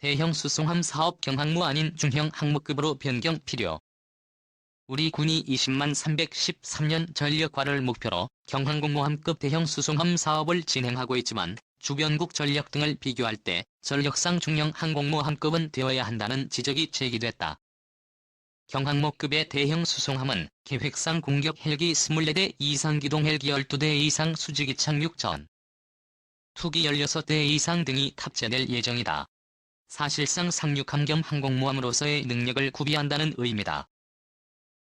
대형 수송함 사업 경항모 아닌 중형 항모급으로 변경 필요. 우리 군이 20만 313년 전력화를 목표로 경항공모함급 대형 수송함 사업을 진행하고 있지만 주변국 전력 등을 비교할 때 전력상 중형 항공모함급은 되어야 한다는 지적이 제기됐다. 경항모급의 대형 수송함은 계획상 공격 헬기 24대 이상 기동 헬기 12대 이상 수직이 착륙 전 투기 16대 이상 등이 탑재될 예정이다. 사실상 상륙함 겸 항공모함으로서의 능력을 구비한다는 의미다.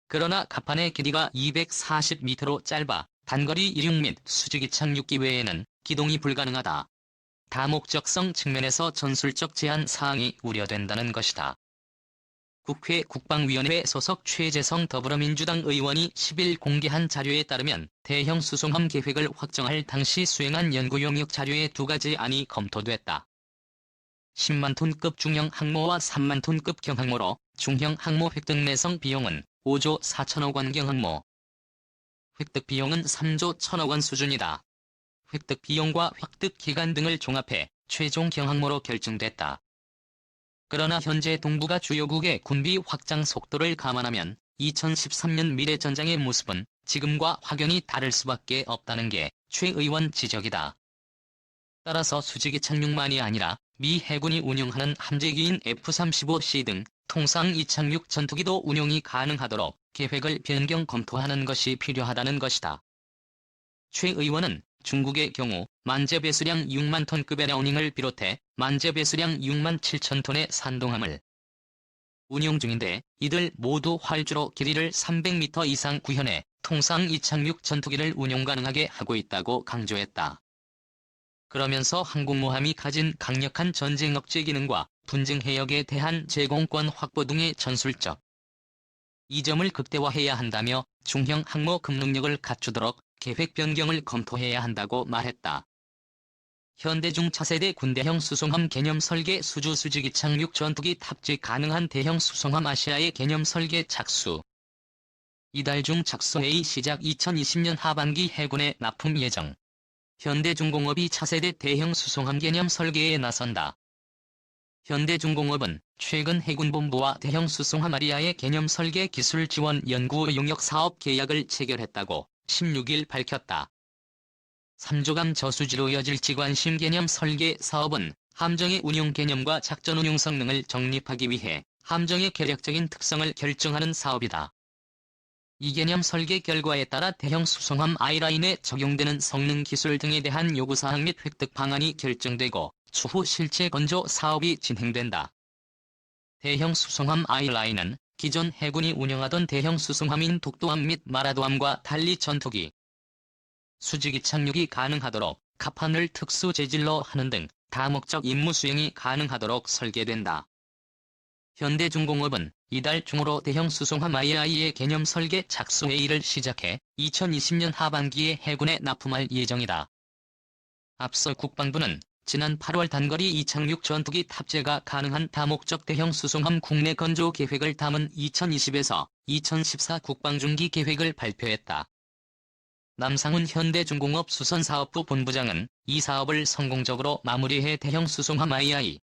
그러나 갑판의 길이가 240m로 짧아 단거리 이륙 및 수직이 착륙기 외에는 기동이 불가능하다. 다목적성 측면에서 전술적 제한 사항이 우려된다는 것이다. 국회 국방위원회 소속 최재성 더불어민주당 의원이 10일 공개한 자료에 따르면 대형 수송함 계획을 확정할 당시 수행한 연구 용역 자료의 두 가지 안이 검토됐다. 10만 톤급 중형 항모와 3만 톤급 경항모로 중형 항모 획득 내성 비용은 5조 4천억 원 경항모. 획득 비용은 3조 1천억 원 수준이다. 획득 비용과 획득 기간 등을 종합해 최종 경항모로 결정됐다. 그러나 현재 동북아 주요국의 군비 확장 속도를 감안하면 2013년 미래 전장의 모습은 지금과 확연히 다를 수밖에 없다는 게 최 의원 지적이다. 따라서 수직이 착륙만이 아니라 미 해군이 운용하는 함재기인 F-35C 등 통상 이착륙 전투기도 운용이 가능하도록 계획을 변경 검토하는 것이 필요하다는 것이다. 최 의원은 중국의 경우 만재 배수량 6만 톤급의 라우닝을 비롯해 만재 배수량 6만 7천 톤의 산동함을 운용 중인데 이들 모두 활주로 길이를 300m 이상 구현해 통상 이착륙 전투기를 운용 가능하게 하고 있다고 강조했다. 그러면서 항공모함이 가진 강력한 전쟁 억제 기능과 분쟁 해역에 대한 제공권 확보 등의 전술적 이 점을 극대화해야 한다며 중형 항모 급능력을 갖추도록 계획 변경을 검토해야 한다고 말했다. 현대중 차세대 군대형 수송함 개념 설계 수주 수직이 착륙 전투기 탑재 가능한 대형 수송함 아시아의 개념 설계 착수 이달 중 착수회의 시작 2020년 하반기 해군에 납품 예정 현대중공업이 차세대 대형 수송함 개념 설계에 나선다. 현대중공업은 최근 해군본부와 대형 수송함 아리아의 개념 설계 기술 지원 연구 용역 사업 계약을 체결했다고 16일 밝혔다. 3조감 저수지로 이어질 지관심 개념 설계 사업은 함정의 운용 개념과 작전 운용 성능을 정립하기 위해 함정의 계략적인 특성을 결정하는 사업이다. 이 개념 설계 결과에 따라 대형 수송함 아이라인에 적용되는 성능 기술 등에 대한 요구사항 및 획득 방안이 결정되고 추후 실제 건조 사업이 진행된다. 대형 수송함 아이라인은 기존 해군이 운영하던 대형 수송함인 독도함 및 마라도함과 달리 전투기, 수직이 착륙이 가능하도록 갑판을 특수 재질로 하는 등 다목적 임무 수행이 가능하도록 설계된다. 현대중공업은 이달 중으로 대형 수송함 II의 개념 설계 착수 회의를 시작해 2020년 하반기에 해군에 납품할 예정이다. 앞서 국방부는 지난 8월 단거리 이착륙 전투기 탑재가 가능한 다목적 대형 수송함 국내 건조 계획을 담은 2020에서 2014 국방중기 계획을 발표했다. 남상훈 현대중공업 수선사업부 본부장은 이 사업을 성공적으로 마무리해 대형 수송함 II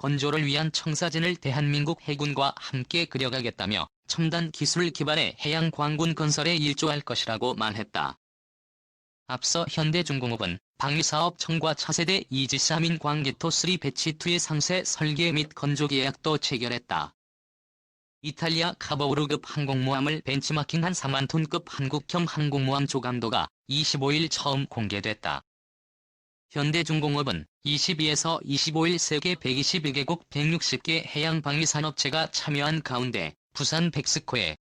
건조를 위한 청사진을 대한민국 해군과 함께 그려가겠다며 첨단 기술 기반의 해양 광군 건설에 일조할 것이라고 말했다. 앞서 현대중공업은 방위사업 청과 차세대 이지사민 광기토 3 배치2의 상세 설계 및 건조 계약도 체결했다. 이탈리아 카버우르급 항공모함을 벤치마킹한 4만 톤급 한국형 항공모함 조감도가 25일 처음 공개됐다. 현대중공업은 22에서 25일 세계 121개국 160개 해양방위산업체가 참여한 가운데 부산 백스코에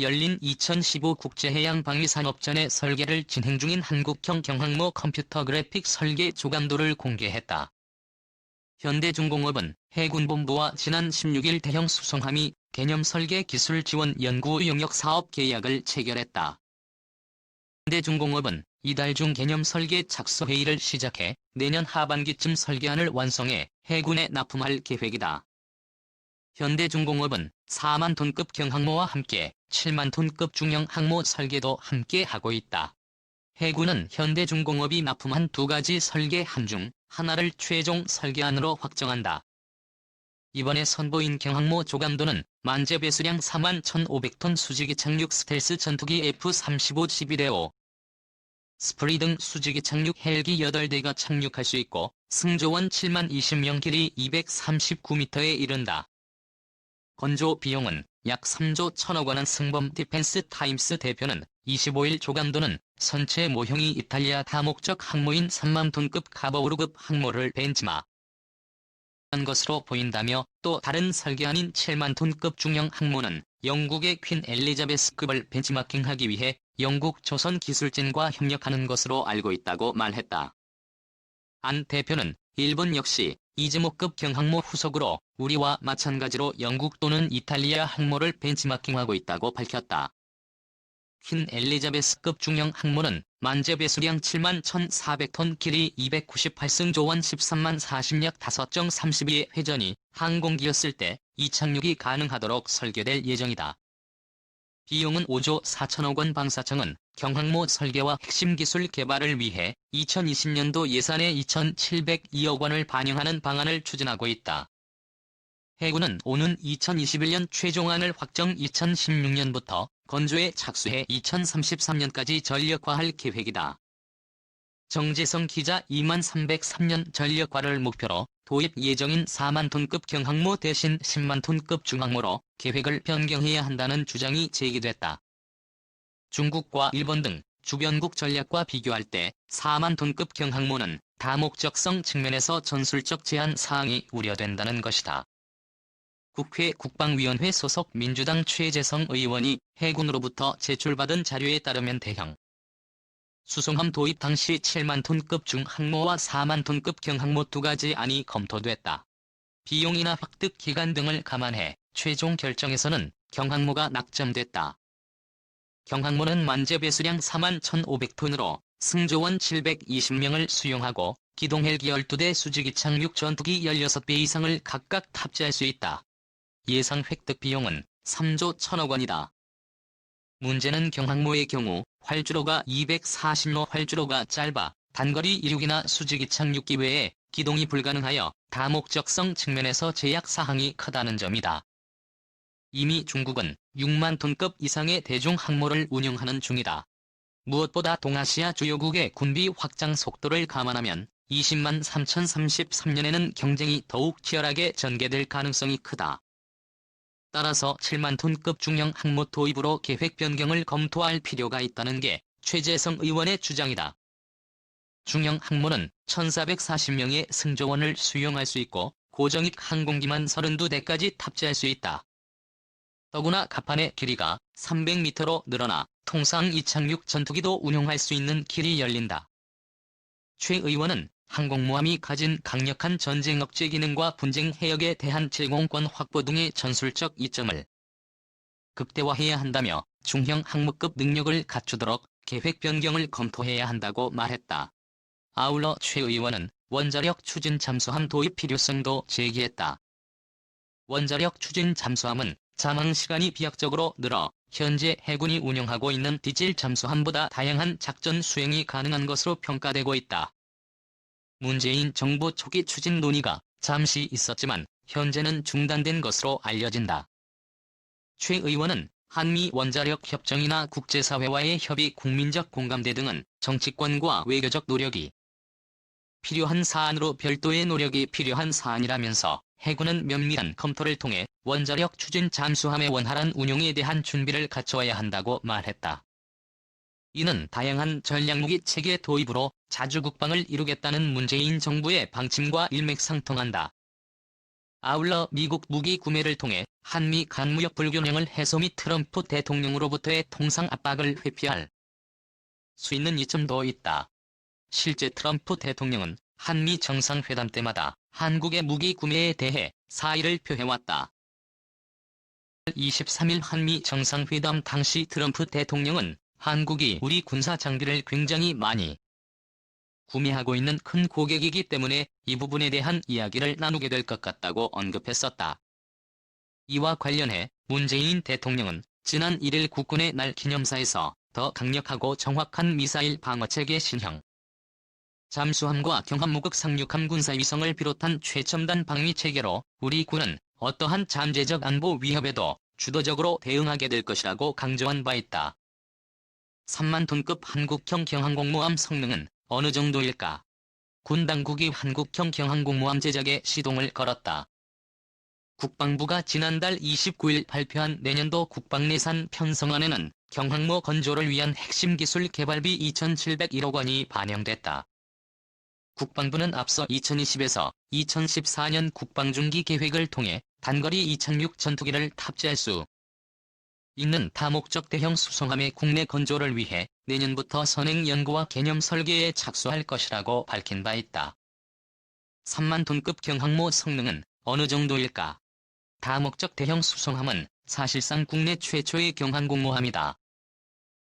열린 2015 국제해양방위산업전의 설계를 진행 중인 한국형 경항모 컴퓨터 그래픽 설계 조감도를 공개했다. 현대중공업은 해군본부와 지난 16일 대형 수송함이 개념 설계 기술 지원 연구 용역 사업 계약을 체결했다. 현대중공업은 이달 중 개념 설계 착수 회의를 시작해 내년 하반기쯤 설계안을 완성해 해군에 납품할 계획이다. 현대중공업은 4만 톤급 경항모와 함께 7만 톤급 중형 항모 설계도 함께 하고 있다. 해군은 현대중공업이 납품한 두 가지 설계안 중 하나를 최종 설계안으로 확정한다. 이번에 선보인 경항모 조감도는 만재 배수량 4만 1,500톤 수직이 착륙 스텔스 전투기 F-35-11에5 스프리 등 수직이 착륙 헬기 8대가 착륙할 수 있고 승조원 7만 20명 길이 239m에 이른다. 건조 비용은 약 3조 1천억 원한 승범 디펜스 타임스 대표는 25일 조감도는 선체 모형이 이탈리아 다목적 항모인 3만 톤급 카버우르급 항모를 벤치마 한 것으로 보인다며 또 다른 설계안인 7만 톤급 중형 항모는 영국의 퀸 엘리자베스 급을 벤치마킹하기 위해 영국 조선 기술진과 협력하는 것으로 알고 있다고 말했다. 안 대표는 일본 역시 이즈모급 경항모 후속으로 우리와 마찬가지로 영국 또는 이탈리아 항모를 벤치마킹하고 있다고 밝혔다. 퀸 엘리자베스급 중형 항모는 만재 배수량 7만 1,400톤 길이 298승 조원 13만 40약 5정 32의 회전이 항공기였을 때 이착륙이 가능하도록 설계될 예정이다. 비용은 5조 4천억 원 방사청은 경항모 설계와 핵심 기술 개발을 위해 2020년도 예산에 2,702억 원을 반영하는 방안을 추진하고 있다. 해군은 오는 2021년 최종안을 확정 2016년부터 건조에 착수해 2033년까지 전력화할 계획이다. 정재성 기자 2만 303년 전력화를 목표로 도입 예정인 4만 톤급 경항모 대신 10만 톤급 중항모로 계획을 변경해야 한다는 주장이 제기됐다. 중국과 일본 등 주변국 전략과 비교할 때 4만 톤급 경항모는 다목적성 측면에서 전술적 제한 사항이 우려된다는 것이다. 국회 국방위원회 소속 민주당 최재성 의원이 해군으로부터 제출받은 자료에 따르면 대형 수송함 도입 당시 7만 톤급 중항모와 4만 톤급 경항모 두 가지 안이 검토됐다. 비용이나 획득 기간 등을 감안해 최종 결정에서는 경항모가 낙점됐다. 경항모는 만재 배수량 4만 1,500톤으로 승조원 720명을 수용하고 기동 헬기 12대 수직이 착륙 전투기 16배 이상을 각각 탑재할 수 있다. 예상 획득 비용은 3조 1천억 원이다. 문제는 경항모의 경우 활주로가 240로 활주로가 짧아 단거리 이륙이나 수직이 착륙기 외에 기동이 불가능하여 다목적성 측면에서 제약 사항이 크다는 점이다. 이미 중국은 6만 톤급 이상의 대중 항모를 운영하는 중이다. 무엇보다 동아시아 주요국의 군비 확장 속도를 감안하면 20만 3033년에는 경쟁이 더욱 치열하게 전개될 가능성이 크다. 따라서 7만 톤급 중형 항모 도입으로 계획 변경을 검토할 필요가 있다는 게 최재성 의원의 주장이다. 중형 항모는 1440명의 승조원을 수용할 수 있고 고정익 항공기만 32대까지 탑재할 수 있다. 더구나 갑판의 길이가 300m로 늘어나 통상 이착륙 전투기도 운용할 수 있는 길이 열린다. 최 의원은 항공모함이 가진 강력한 전쟁 억제 기능과 분쟁 해역에 대한 제공권 확보 등의 전술적 이점을 극대화해야 한다며 중형 항모급 능력을 갖추도록 계획 변경을 검토해야 한다고 말했다. 아울러 최 의원은 원자력 추진 잠수함 도입 필요성도 제기했다. 원자력 추진 잠수함은 잠항 시간이 비약적으로 늘어 현재 해군이 운영하고 있는 디젤 잠수함보다 다양한 작전 수행이 가능한 것으로 평가되고 있다. 문재인 정부 초기 추진 논의가 잠시 있었지만 현재는 중단된 것으로 알려진다. 최 의원은 한미 원자력 협정이나 국제사회와의 협의 국민적 공감대 등은 정치권과 외교적 노력이 필요한 사안으로 별도의 노력이 필요한 사안이라면서 해군은 면밀한 검토를 통해 원자력 추진 잠수함의 원활한 운용에 대한 준비를 갖춰야 한다고 말했다. 이는 다양한 전략무기 체계 도입으로 자주 국방을 이루겠다는 문재인 정부의 방침과 일맥상통한다. 아울러 미국 무기 구매를 통해 한미 간 무역 불균형을 해소 및 트럼프 대통령으로부터의 통상 압박을 회피할 수 있는 이점도 있다. 실제 트럼프 대통령은 한미 정상회담 때마다 한국의 무기 구매에 대해 사의를 표해왔다. 23일 한미 정상회담 당시 트럼프 대통령은 한국이 우리 군사 장비를 굉장히 많이 구매하고 있는 큰 고객이기 때문에 이 부분에 대한 이야기를 나누게 될 것 같다고 언급했었다. 이와 관련해 문재인 대통령은 지난 1일 국군의 날 기념사에서 더 강력하고 정확한 미사일 방어체계 신형 잠수함과 경함무극 상륙함 군사위성을 비롯한 최첨단 방위 체계로 우리 군은 어떠한 잠재적 안보 위협에도 주도적으로 대응하게 될 것이라고 강조한 바 있다. 3만 톤급 한국형 경항공모함 성능은 어느 정도일까? 군 당국이 한국형 경항공모함 제작에 시동을 걸었다. 국방부가 지난달 29일 발표한 내년도 국방내산 편성안에는 경항모 건조를 위한 핵심 기술 개발비 2,701억 원이 반영됐다. 국방부는 앞서 2020에서 2014년 국방중기 계획을 통해 단거리 2006 전투기를 탑재할 수 있는 다목적 대형 수송함의 국내 건조를 위해 내년부터 선행 연구와 개념 설계에 착수할 것이라고 밝힌 바 있다. 3만 톤급 경항모 성능은 어느 정도일까? 다목적 대형 수송함은 사실상 국내 최초의 경항공모함이다.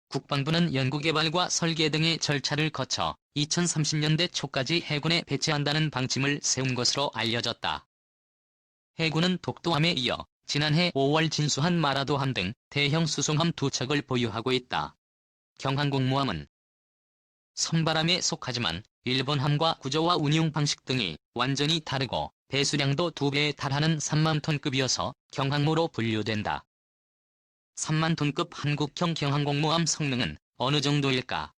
국방부는 연구개발과 설계 등의 절차를 거쳐 2030년대 초까지 해군에 배치한다는 방침을 세운 것으로 알려졌다. 해군은 독도함에 이어 지난해 5월 진수한 마라도함 등 대형 수송함 두 척을 보유하고 있다. 경항공모함은 선바람에 속하지만 일본함과 구조와 운용 방식 등이 완전히 다르고 배수량도 두 배에 달하는 3만 톤급이어서 경항모로 분류된다. 3만 톤급 한국형 경항공모함 성능은 어느 정도일까?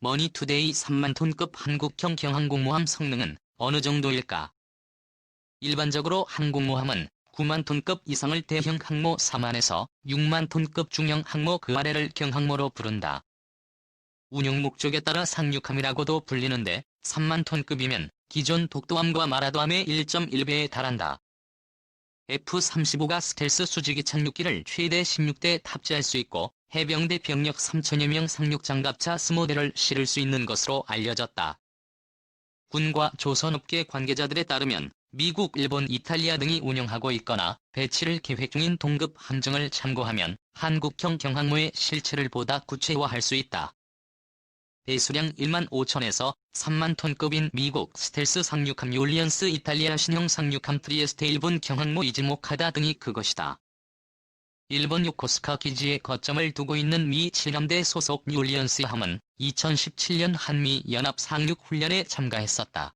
머니투데이 3만 톤급 한국형 경항공모함 성능은 어느 정도일까? 일반적으로 항공모함은 9만 톤급 이상을 대형 항모 4만에서 6만 톤급 중형 항모 그 아래를 경항모로 부른다. 운용 목적에 따라 상륙함이라고도 불리는데 3만 톤급이면 기존 독도함과 마라도함의 1.1배에 달한다. F-35가 스텔스 수직이 착륙기를 최대 16대 탑재할 수 있고 해병대 병력 3천여 명 상륙 장갑차 20대를 실을 수 있는 것으로 알려졌다. 군과 조선업계 관계자들에 따르면 미국, 일본, 이탈리아 등이 운영하고 있거나 배치를 계획 중인 동급 함정을 참고하면 한국형 경항모의 실체를 보다 구체화할 수 있다. 배수량 1만 5천에서 3만 톤급인 미국 스텔스 상륙함 율리언스 이탈리아 신형 상륙함 트리에스테 일본 경항모 이즈모카다 등이 그것이다. 일본 요코스카 기지에 거점을 두고 있는 미 7함대 소속 율리언스 함은 2017년 한미 연합 상륙 훈련에 참가했었다.